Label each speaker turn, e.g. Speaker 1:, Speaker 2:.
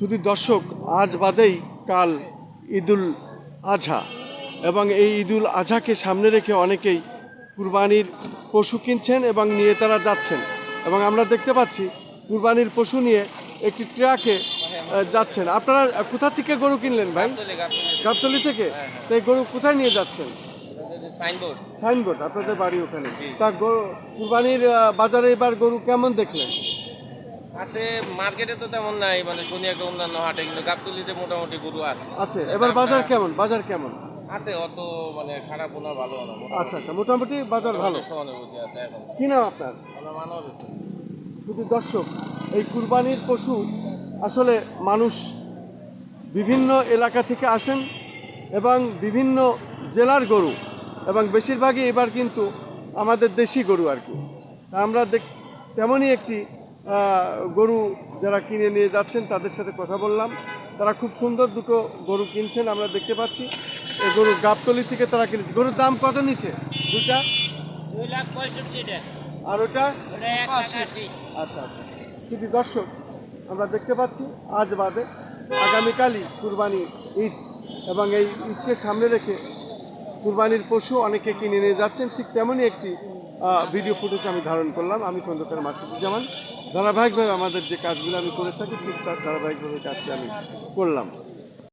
Speaker 1: শুধু দর্শক আজ বাদেই কাল ঈদুল আজহা এবং এই ঈদুল আজহাকে সামনে রেখে অনেকেই কুরবানির পশু কিনছেন এবং নিয়ে তারা যাচ্ছেন। এবং আমরা দেখতে পাচ্ছি কুরবানির পশু নিয়ে একটি ট্রাকে যাচ্ছেন। আপনারা কোথা থেকে গরু কিনলেন ভাই? গাবতলি থেকে? তো এই গরু কোথায় নিয়ে যাচ্ছেন?
Speaker 2: সাইনবোর্ড।
Speaker 1: সাইনবোর্ড আপনাদের বাড়ি ওখানে। তা গরু কুরবানির বাজারে এবার গরু কেমন দেখলেন?
Speaker 2: আছে মার্কেটে তো তেমন নাই মানে একটা অন্যান্য হাটে কিন্তু গাবতলিতে মোটামুটি গরু আছে।
Speaker 1: আচ্ছা এবার বাজার কেমন? বাজার কেমন?
Speaker 2: আছে অত মানে খারাপ না ভালো না
Speaker 1: আচ্ছা আচ্ছা মোটামুটি বাজার ভালো।
Speaker 2: সহানুভূতি আছে এখন।
Speaker 1: কি নাম আপনার?
Speaker 2: মানব
Speaker 1: শুধু দর্শক এই কুরবানির পশু আসলে মানুষ বিভিন্ন এলাকা থেকে আসেন এবং বিভিন্ন জেলার গরু এবং বেশিরভাগই এবার কিন্তু আমাদের দেশি গরু আর কি। আমরা দেখ তেমনই একটি গরু যারা কিনে নিয়ে যাচ্ছেন তাদের সাথে কথা বললাম। তারা খুব সুন্দর দুটো গরু কিনছেন আমরা দেখতে পাচ্ছি। এই গরু গাবতলি থেকে তারা কিনেছে। গরুর দাম কত নিচ্ছে? দুটা আর ওটা আচ্ছা আচ্ছা। শুধু দর্শক আমরা দেখতে পাচ্ছি আজ বাদে আগামীকালই কুরবানি ঈদ এবং এই ঈদকে সামনে রেখে কুরবানির পশু অনেকে কিনে নিয়ে যাচ্ছেন। ঠিক তেমনই একটি ভিডিও ফুটেজ আমি ধারণ করলাম। আমি খন্দকার মাসুদুজ্জামান। ধারাবাহিকভাবে আমাদের যে কাজগুলো আমি করে থাকি, ঠিক তার ধারাবাহিকভাবে কাজটি আমি করলাম।